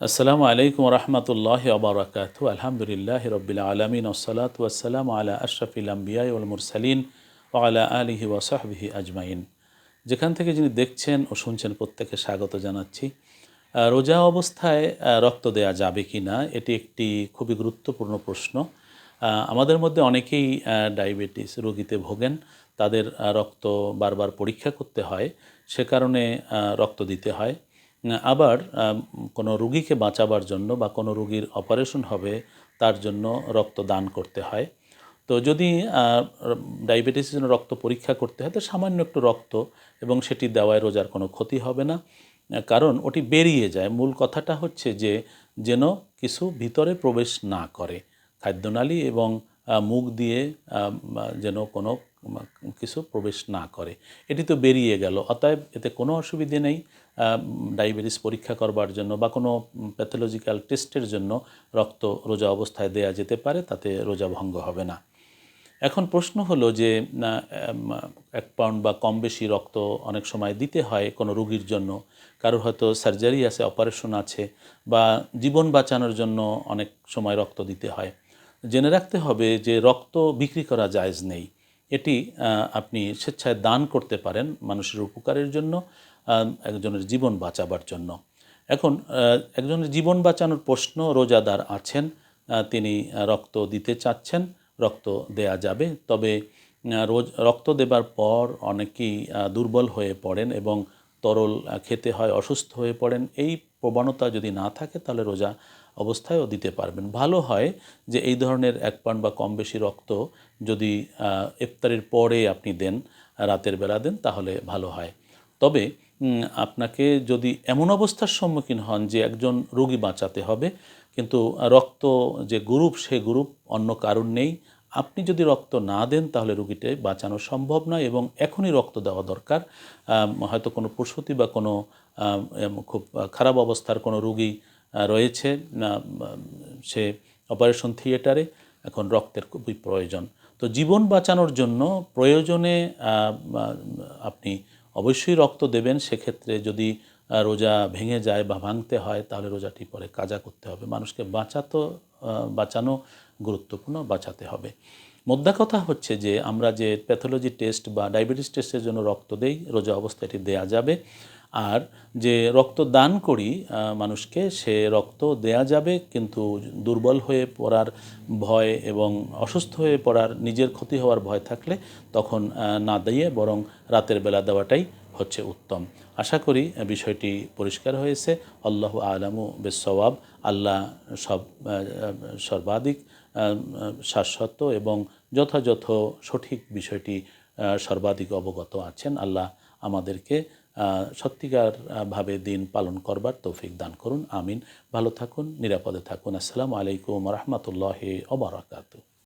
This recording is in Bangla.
আসসালামু আলাইকুম রহমতুল্লাহ আবরাকাত আলহামদুলিল্লাহ রবিল আলমিন ওসলাত ওয়াসালাম আলা আশরফিল আম্বিয়াই ওল মুরসালিন ও আলা আলিহি ওয়াসাহবিহি আজমাইন। যেখান থেকে যিনি দেখছেন ও শুনছেন প্রত্যেকে স্বাগত জানাচ্ছি। রোজা অবস্থায় রক্ত দেয়া যাবে কি না, এটি একটি খুবই গুরুত্বপূর্ণ প্রশ্ন। আমাদের মধ্যে অনেকেই ডায়াবেটিস রোগীতে ভোগেন। তাদের রক্ত বারবার পরীক্ষা করতে হয়। সে কারণে রক্ত দিতে হয়। আবার কোনো রুগীকে বাঁচাবার জন্য বা কোনো রুগীর অপারেশন হবে, তার জন্য রক্ত দান করতে হয়। তো যদি ডায়াবেটিসের জন্য রক্ত পরীক্ষা করতে হয়, তো সামান্য একটু রক্ত এবং সেটি দেওয়ায় রোজার কোনো ক্ষতি হবে না। কারণ ওটি বেরিয়ে যায়। মূল কথাটা হচ্ছে যে, যেন কিছু ভিতরে প্রবেশ না করে। খাদ্যনালী এবং মুখ দিয়ে যেন কোনো কিছু প্রবেশ না করে। এটি তো বেরিয়ে গেল। অতএব এতে কোনো অসুবিধে নেই। ডায়াবেটিস পরীক্ষা করবার জন্য বা কোনো প্যাথোলজিক্যাল টেস্টের জন্য রক্ত রোজা অবস্থায় দেয়া যেতে পারে, তাতে রোজা ভঙ্গ হবে না। এখন প্রশ্ন হলো যে এক পাউন্ড বা কম বেশি রক্ত অনেক সময় দিতে হয় কোনো রুগীর জন্য। কারোর হয়তো সার্জারি আছে, অপারেশন আছে বা জীবন বাঁচানোর জন্য অনেক সময় রক্ত দিতে হয়। জেনে রাখতে হবে যে, রক্ত বিক্রি করা জায়জ নেই। এটি আপনি স্বেচ্ছায় দান করতে পারেন মানুষের উপকারের জন্য একজনের জীবন বাঁচাবার জন্য। এখন একজনের জীবন বাঁচানোর প্রশ্ন রোজাদার আছেন তিনি রক্ত দিতে চাচ্ছেন, রক্ত দেয়া যাবে, তবে রোজ, রক্ত দেবার পর অনেকেই দুর্বল হয়ে পড়েন এবং তরল খেতে হয়, অসুস্থ হয়ে পড়েন। এই প্রবণতা যদি না থাকে, তাহলে রোজা অবস্থায়ও দিতে পারবেন। ভালো হয় যে এই ধরনের এক পাউন্ড বা কম বেশি রক্ত যদি ইফতারের পরে আপনি দেন, রাতের বেলা দেন, তাহলে ভালো হয়। তবে আপনাকে যদি এমন অবস্থার সম্মুখীন হন যে একজন রোগী বাঁচাতে হবে, কিন্তু রক্ত যে গ্রুপ সে গ্রুপ অন্য কারণ নেই, আপনি যদি রক্ত না দেন, তাহলে রুগীকে বাঁচানো সম্ভব নয় এবং এখনই রক্ত দেওয়া দরকার। হয়তো কোনো প্রসূতি বা কোনো খুব খারাপ অবস্থার কোনো রুগী রয়েছে সে অপারেশন থিয়েটারে এখন রক্তের খুবই প্রয়োজন। তো জীবন বাঁচানোর জন্য প্রয়োজনে আপনি অবশ্যই রক্ত দেবেন। সেক্ষেত্রে যদি রোজা ভেঙে যায় বা ভাঙতে হয়, তাহলে রোজাটি পরে কাজা করতে হবে। মানুষকে বাঁচাতো বাঁচানো গুরুত্বপূর্ণ, বাঁচাতে হবে। মোদ্দা কথা হচ্ছে যে, আমরা যে প্যাথোলজি টেস্ট বা ডায়াবেটিস টেস্টের জন্য রক্ত দেই, রোজা অবস্থায় এটি দেয়া যাবে। আর যে রক্ত দান করি মানুষকে, সে রক্ত দেয়া যাবে, কিন্তু দুর্বল হয়ে পড়ার ভয় এবং অসুস্থ হয়ে পড়ার, নিজের ক্ষতি হওয়ার ভয় থাকলে তখন না দিয়ে বরং রাতের বেলা দেওয়াটাই হচ্ছে উত্তম। আশা করি বিষয়টি পরিষ্কার হয়েছে। আল্লাহ আলামু বেসওয়াব আল্লাহ সব সর্বাধিক শাশ্বত এবং যথাযথ সঠিক বিষয়টি সর্বাধিক অবগত আছেন। আল্লাহ আমাদেরকে সত্যিকারভাবে দিন পালন করবার তৌফিক দান করুন, আমিন। ভালো থাকুন, নিরাপদে থাকুন। আসসালামু আলাইকুম রহমতুল্লাহ ওবরাকাতু